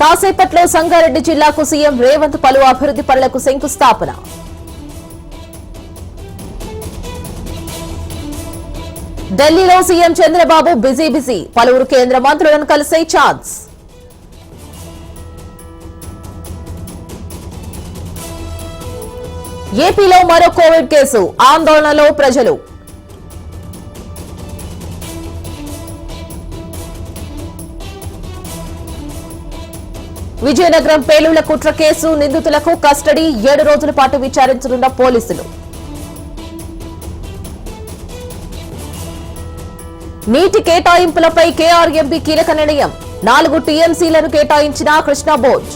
కాసేపట్లో సంగారెడ్డి జిల్లాకు సీఎం రేవంత్ పలు అభివృద్ధి పనులకు శంకుస్థాపన. ఢిల్లీలో సీఎం చంద్రబాబు బిజీ బిజీ. పలువురు కేంద్ర మంత్రులను కలిసే ఛాన్స్. ఏపీలో మరో కోవిడ్ కేసు ఆందోళనలో ప్రజలు. విజయనగరం పేలుళ్ళ కుట్ర కేసు నిందితులకు కస్టడీ ఏడు రోజుల పాటు విచారించనున్న పోలీసులు. నీటి కేటాయింపులపై కేఆర్ఎంపీ కీలక నిర్ణయం. నాలుగు టీఎంసీలను కేటాయించిన కృష్ణా బోర్డ్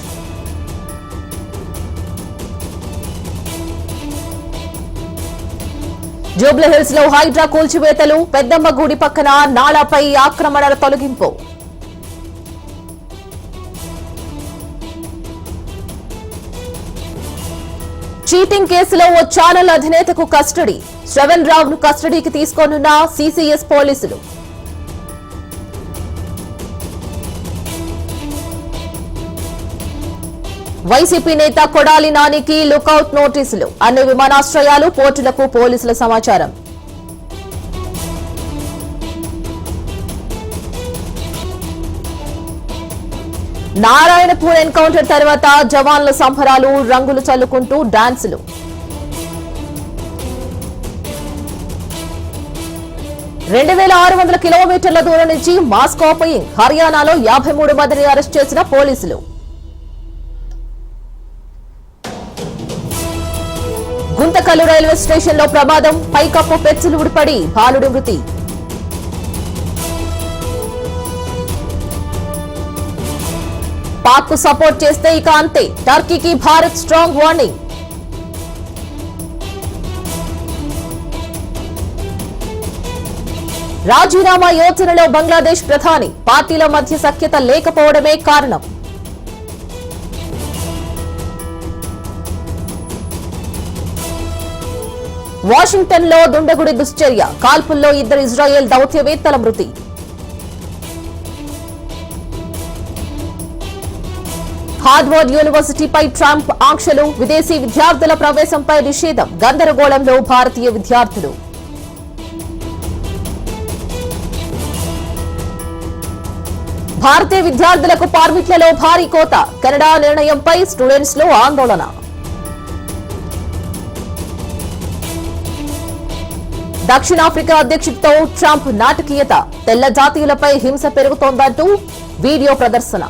జూబ్లహిల్స్లో హైడ్రా కూల్చివేతలు పెద్దమ్మ గుడి పక్కన నాలాపై ఆక్రమణల తొలగింపు. చీటింగ్ కేసులో ఓ ఛానల్ అధినేతకు కస్టడీ. శ్రవణ్ రావ్ను కస్టడీకి తీసుకోనున్న సిసిఎస్ పోలీసులు. వైసీపీ నేత కొడాలి నానికి లుకౌట్ నోటీసులు. అన్ని విమానాశ్రయాలు పోర్టులకు పోలీసుల సమాచారం. నారాయణపూర్ ఎన్కౌంటర్ తర్వాత జవాన్ల సంబరాలు రంగులు చల్లుకుంటూ డాన్సులు. రెండు వేల ఆరు వందల కిలోమీటర్ల దూరం నుంచి మాస్కోపై హర్యానాలో యాభై మూడు మందిని అరెస్ట్ చేసిన పోలీసులు. గుంతకల్లు రైల్వే స్టేషన్లో ప్రమాదం పైకప్పు పెచ్చులు ఉడిపడి బాలుడి మృతి. పాక్కు సపోర్ట్ చేస్తే ఇక అంతే. టర్కీకి భారత్ స్ట్రాంగ్ వార్నింగ్. రాజీనామా యోచనలో బంగ్లాదేశ్ ప్రధాని. పార్టీల మధ్య సఖ్యత లేకపోవడమే కారణం. వాషింగ్టన్లో దుండగుడి దుశ్చర్య. కాల్పుల్లో ఇద్దరు ఇజ్రాయెల్ దౌత్యవేత్తల మృతి. హార్వర్డ్ యూనివర్సిటీపై ట్రంప్ ఆంక్షలు విదేశీ విద్యార్థుల ప్రవేశంపై నిషేధం గందరగోళంలో భారతీయ విద్యార్థులు. భారతీయ విద్యార్థులకు పార్మిట్లలో భారీ కోత కెనడా నిర్ణయంపై స్టూడెంట్స్లో ఆందోళన. దక్షిణాఫ్రికా అధ్యక్షుడితో ట్రంప్ నాటకీయత తెల్ల జాతీయులపై హింస పెరుగుతోందంటూ వీడియో ప్రదర్శన.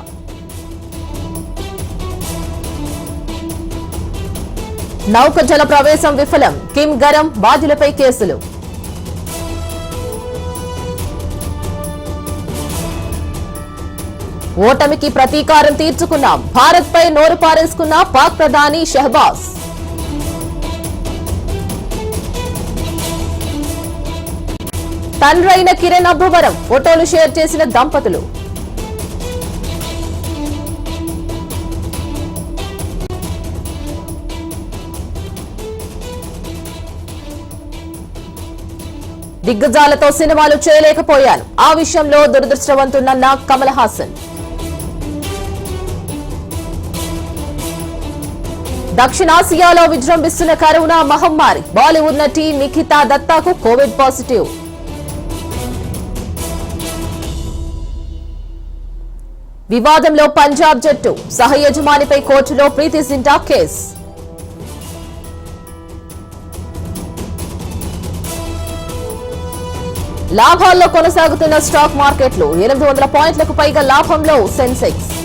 నౌక జల ప్రవేశం విఫలం. కిమ్ గరం బాధ్యులపై కేసులు. ఓటమికి ప్రతీకారం తీర్చుకున్నాం. భారత్ పై నోరు పారేసుకున్న పాక్ ప్రధాని షెహబాజ్. తండ్రైన కిరణ్ అబ్బువరం ఫోటోలు షేర్ చేసిన దంపతులు. దిగ్గజాలతో సినిమాలు చేయలేకపోయాను ఆ విషయంలో దురదృష్టవంతుడన్న కమల్ హాసన్. దక్షిణాసియాలో విజృంభిస్తున్న కరోనా మహమ్మారి. బాలీవుడ్ నటి నిఖితా దత్తాకు కోవిడ్ పాజిటివ్. వివాదంలో పంజాబ్ జట్టు. సహ యజమానిపై కోర్టులో ప్రీతి జింటా కేసు. లాభాల్లో కొనసాగుతున్న స్టాక్ మార్కెట్లు ఎనిమిది వందల పాయింట్లకు పైగా లాభంలో సెన్సెక్స్.